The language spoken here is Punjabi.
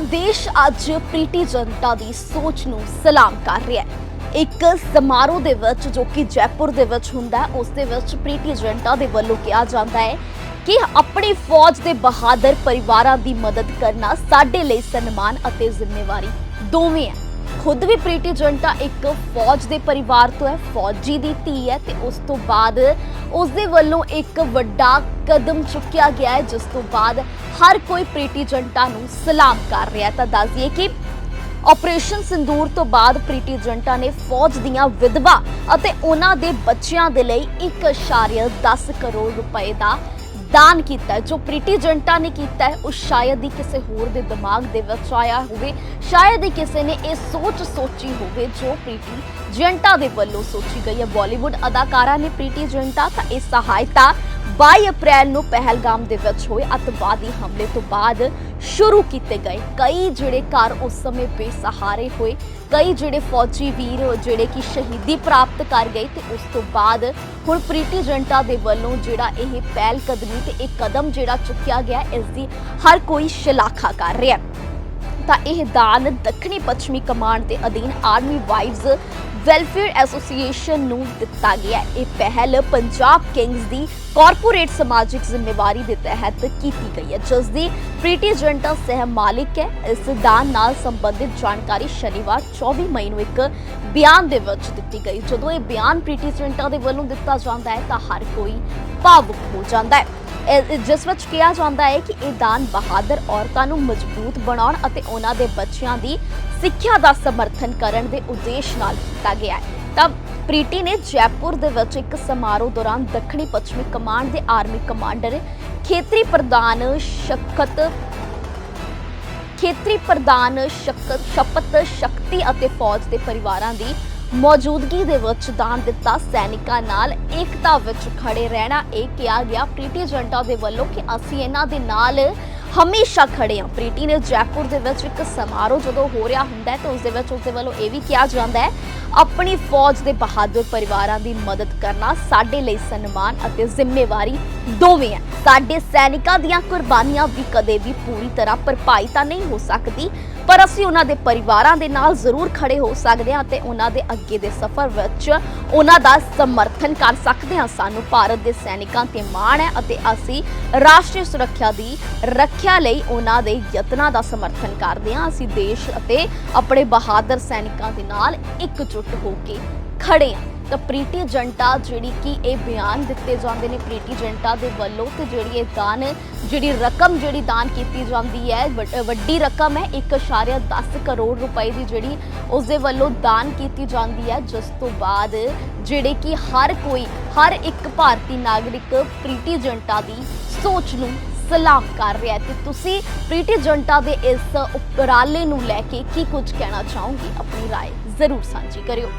ਦੇਸ਼ ਅੱਜ ਪ੍ਰੀਤੀ ਜਨਤਾ ਦੀ ਸੋਚ ਨੂੰ ਸਲਾਮ ਕਰ ਰਿਹਾ ਹੈ। ਇੱਕ ਸਮਾਰੋਹ ਦੇ ਵਿੱਚ ਜੋ ਕਿ ਜੈਪੁਰ ਦੇ ਵਿੱਚ ਹੁੰਦਾ ਹੈ, ਉਸ ਦੇ ਵਿੱਚ ਪ੍ਰੀਤੀ ਜਨਤਾ ਦੇ ਵੱਲੋਂ ਕਿਹਾ ਜਾਂਦਾ ਹੈ ਕਿ ਆਪਣੀ ਫੌਜ ਦੇ ਬਹਾਦਰ ਪਰਿਵਾਰਾਂ ਦੀ ਮਦਦ ਕਰਨਾ ਸਾਡੇ ਲਈ ਸਨਮਾਨ ਅਤੇ ਜ਼ਿੰਮੇਵਾਰੀ ਦੋਵੇਂ ਹੈ। ਖੁਦ ਵੀ ਪ੍ਰੀਤੀ ਜੰਟਾ ਇੱਕ ਫੌਜ ਦੇ ਪਰਿਵਾਰ ਤੋਂ ਹੈ, ਫੌਜੀ ਦੀ ਧੀ ਹੈ ਤੇ ਉਸ ਤੋਂ ਬਾਅਦ ਉਸ ਦੇ ਵੱਲੋਂ ਇੱਕ ਵੱਡਾ ਕਦਮ ਚੁੱਕਿਆ ਗਿਆ ਹੈ, ਜਿਸ ਤੋਂ ਬਾਅਦ ਹਰ ਕੋਈ ਪ੍ਰੀਤੀ ਜੰਟਾ ਨੂੰ ਸਲਾਮ ਕਰ ਰਿਹਾ ਤਾਂ ਦੱਸ ਦਈਏ ਕਿ ਆਪਰੇਸ਼ਨ ਸਿੰਦੂਰ ਤੋਂ ਬਾਅਦ ਪ੍ਰੀਤੀ ਜੰਟਾ ਨੇ ਫੌਜ ਦੀਆਂ ਵਿਧਵਾ ਅਤੇ ਉਹਨਾਂ ਦੇ ਬੱਚਿਆਂ ਦੇ ਲਈ 1.10 ਕਰੋੜ ਰੁਪਏ ਦਾ ਦਾਨ ਕੀਤਾ ਹੈ। ਜੋ ਪ੍ਰੀਟੀ ਜੰਟਾ ਨੇ ਕੀਤਾ ਹੈ, ਉਹ ਸ਼ਾਇਦ ਹੀ ਕਿਸੇ ਹੋਰ ਦੇ ਦਿਮਾਗ ਦੇ ਵਿੱਚ ਆਇਆ ਹੋਵੇ, ਸ਼ਾਇਦ ਹੀ ਕਿਸੇ ਨੇ ਇਹ ਸੋਚ ਸੋਚੀ ਹੋਵੇ ਜੋ ਪ੍ਰੀਟੀ ਜੰਟਾ ਦੇ ਵੱਲੋਂ ਸੋਚੀ ਗਈ ਹੈ ਬਾਲੀਵੁੱਡ ਅਦਾਕਾਰਾ ਨੇ ਪ੍ਰੀਤੀ ਜੰਟਾ ਤਾਂ ਇਹ ਸਹਾਇਤਾ 22 ਅਪ੍ਰੈਲ ਨੂੰ ਪਹਿਲਗਾਮ ਦੇ ਵਿੱਚ ਹੋਏ ਅਤਵਾਦੀ ਹਮਲੇ ਤੋਂ ਬਾਅਦ ਸ਼ੁਰੂ ਕੀਤੇ ਗਏ। ਕਈ ਜਿਹੜੇ ਘਰ ਉਸ ਸਮੇਂ ਬੇਸਹਾਰੇ ਹੋਏ, ਕਈ ਜਿਹੜੇ ਫੌਜੀ ਵੀਰ ਜਿਹੜੇ ਕਿ ਸ਼ਹੀਦੀ ਪ੍ਰਾਪਤ ਕਰ ਗਏ ਤੇ ਉਸ ਤੋਂ ਬਾਅਦ ਹੁਣ ਪ੍ਰੀਤੀ ਜੰਟਾ ਦੇ ਵੱਲੋਂ ਜਿਹੜਾ ਇਹ ਪਹਿਲ ਕਦਮੀ ਤੇ ਇਹ ਕਦਮ ਜਿਹੜਾ ਚੁੱਕਿਆ ਗਿਆ, ਇਸ ਦੀ ਹਰ ਕੋਈ ਸ਼ਲਾਘਾ ਕਰ ਰਿਹਾ ਹੈ। ਤਾਂ ਇਹ ਦਾਨ ਦੱਖਣੀ ਪੱਛਮੀ ਕਮਾਂਡ ਦੇ ਅਧੀਨ ਆਰਮੀ ਵਾਈਵਜ਼ ਵੈਲਫੇਅਰ ਐਸੋਸੀਏਸ਼ਨ ਨੂੰ ਦਿੱਤਾ ਗਿਆ ਇਹ ਪਹਿਲ ਪੰਜਾਬ ਕਿੰਗਸ ਦੀ ਕਾਰਪੋਰੇਟ ਸਮਾਜਿਕ ਜ਼ਿੰਮੇਵਾਰੀ ਦੇ ਤਹਿਤ ਕੀਤੀ ਗਈ ਹੈ, ਜਿਸ ਦੀ ਪ੍ਰੀਤੀ ਜੰਟਾ ਸਹਿ ਮਾਲਿਕ ਹੈ। ਇਸ ਦਾਨ ਨਾਲ ਸੰਬੰਧਿਤ ਜਾਣਕਾਰੀ ਸ਼ਨੀਵਾਰ 24 ਮਈ ਨੂੰ ਇੱਕ ਬਿਆਨ ਦੇ ਵਿੱਚ ਦਿੱਤੀ ਗਈ। ਜਦੋਂ ਇਹ ਬਿਆਨ ਪ੍ਰੀਤੀ ਜੰਟਾ ਦੇ ਵੱਲੋਂ ਦਿੱਤਾ ਜਾਂਦਾ ਹੈ, ਤਾਂ ਹਰ ਕੋਈ ਭਾਵੁਕ ਹੋ ਜਾਂਦਾ ਹੈ। ਜਿਸ ਵਿੱਚ ਕਿਹਾ ਜਾਂਦਾ ਹੈ ਕਿ ਇਹ ਦਾਨ ਬਹਾਦਰ ਔਰਤਾਂ ਨੂੰ ਮਜ਼ਬੂਤ ਬਣਾਉਣ ਅਤੇ ਉਹਨਾਂ ਦੇ ਬੱਚਿਆਂ ਦੀ ਸਿੱਖਿਆ ਦਾ ਸਮਰਥਨ ਕਰਨ ਦੇ ਉਦੇਸ਼ ਨਾਲ ਕੀਤਾ ਗਿਆ ਹੈ। ਤਾਂ ਪ੍ਰੀਟੀ ਨੇ ਜੈਪੁਰ ਦੇ ਵਿੱਚ ਇੱਕ ਸਮਾਰੋਹ ਦੌਰਾਨ ਦੱਖਣੀ ਪੱਛਮੀ ਕਮਾਂਡ ਦੇ ਆਰਮੀ ਕਮਾਂਡਰ ਖੇਤਰੀ ਪ੍ਰਧਾਨ ਸ਼ਕਤ ਖੇਤਰੀ ਪ੍ਰਧਾਨ ਸ਼ਕਤ ਸ਼ਪਤ ਸ਼ਕਤੀ ਅਤੇ ਫੌਜ ਦੇ ਪਰਿਵਾਰਾਂ ਦੀ ਮੌਜੂਦਗੀ ਦੇ ਵਿੱਚ ਦਾਨ ਦਿੱਤਾ ਸੈਨਿਕਾਂ ਨਾਲ। ਏਕਤਾ ਵਿੱਚ ਖੜੇ ਰਹਿਣਾ, ਇਹ ਕਿਹਾ ਗਿਆ। ਪ੍ਰੀਤੀ ਜੰਟਾ ਦੇ ਵੱਲੋਂ ਕਿ ਅਸੀਂ ਇਹਨਾਂ ਦੇ ਨਾਲ ਹਮੇਸ਼ਾ ਖੜੇ ਹਾਂ। ਪ੍ਰੀਤੀ ਨੇ ਜੈਪੁਰ ਦੇ ਵਿੱਚ ਇੱਕ ਸਮਾਰੋਹ ਜਦੋਂ ਹੋ ਰਿਹਾ ਹੁੰਦਾ ਹੈ ਤਾਂ ਉਸ ਦੇ ਵਿੱਚ ਉਸ ਦੇ ਵੱਲੋਂ ਇਹ ਵੀ ਕਿਹਾ ਜਾਂਦਾ ਹੈ ਆਪਣੀ ਫੌਜ ਦੇ ਬਹਾਦਰ ਪਰਿਵਾਰਾਂ ਦੀ ਮਦਦ ਕਰਨਾ ਸਾਡੇ ਲਈ ਸਨਮਾਨ ਅਤੇ ਜ਼ਿੰਮੇਵਾਰੀ ਦੋਵੇਂ ਹੈ। ਸਾਡੇ ਸੈਨਿਕਾਂ ਦੀਆਂ ਕੁਰਬਾਨੀਆਂ ਵੀ ਕਦੇ ਵੀ ਪੂਰੀ ਤਰ੍ਹਾਂ ਭਰਪਾਈ ਤਾਂ ਨਹੀਂ ਹੋ ਸਕਦੀ, ਪਰ ਅਸੀਂ ਉਹਨਾਂ ਦੇ ਪਰਿਵਾਰਾਂ ਦੇ ਨਾਲ ਜ਼ਰੂਰ ਖੜੇ ਹੋ ਸਕਦੇ ਹਾਂ ਤੇ ਉਹਨਾਂ ਦੇ ਅੱਗੇ ਦੇ ਸਫ਼ਰ ਵਿੱਚ ਉਹਨਾਂ ਦਾ ਸਮਰਥਨ ਕਰ ਸਕਦੇ ਹਾਂ। ਸਾਨੂੰ ਭਾਰਤ ਦੇ ਸੈਨਿਕਾਂ ਤੇ ਮਾਣ ਹੈ ਅਤੇ ਅਸੀਂ ਰਾਸ਼ਟਰੀ ਸੁਰੱਖਿਆ ਦੀ ਰੱਖਿਆ ਲਈ ਉਹਨਾਂ ਦੇ ਯਤਨਾਂ ਦਾ ਸਮਰਥਨ ਕਰਦੇ ਹਾਂ। ਅਸੀਂ ਦੇਸ਼ ਅਤੇ ਆਪਣੇ ਬਹਾਦਰ ਸੈਨਿਕਾਂ ਦੇ ਨਾਲ ਇਕਜੁੱਟ ਹੋ ਕੇ ਖੜੇ ਹਾਂ ਤਾਂ ਪ੍ਰੀਤੀ ਜੰਟਾ ਜਿਹੜੀ ਕਿ ਇਹ ਬਿਆਨ ਦਿੱਤੇ ਜਾਂਦੇ ਨੇ ਪ੍ਰੀਤੀ ਜੰਟਾ ਦੇ ਵੱਲੋਂ ਤੇ ਜਿਹੜੀ ਇਹ ਦਾਨ ਜਿਹੜੀ ਰਕਮ ਜਿਹੜੀ ਦਾਨ ਕੀਤੀ ਜਾਂਦੀ ਹੈ ਵੱਡ- ਵੱਡੀ ਰਕਮ ਹੈ 1.10 ਕਰੋੜ ਰੁਪਏ ਦੀ ਜਿਹੜੀ ਉਸ ਦੇ ਵੱਲੋਂ ਦਾਨ ਕੀਤੀ ਜਾਂਦੀ ਹੈ ਜਿਸ ਤੋਂ ਬਾਅਦ ਜਿਹੜੇ ਕਿ ਹਰ ਕੋਈ ਹਰ ਇੱਕ ਭਾਰਤੀ ਨਾਗਰਿਕ ਪ੍ਰੀਤੀ ਜੰਟਾ ਦੀ ਸੋਚ ਨੂੰ ਸਲਾਮ ਕਰ ਰਿਹਾ ਹੈ ਤੇ ਤੁਸੀਂ ਪ੍ਰੀਤੀ ਜੰਟਾ ਦੇ ਇਸ ਉਪਰਾਲੇ ਨੂੰ ਲੈ ਕੇ ਕੀ ਕੁਝ ਕਹਿਣਾ ਚਾਹੋਗੇ ਆਪਣੀ رائے ਜ਼ਰੂਰ ਸਾਂਝੀ ਕਰਿਓ।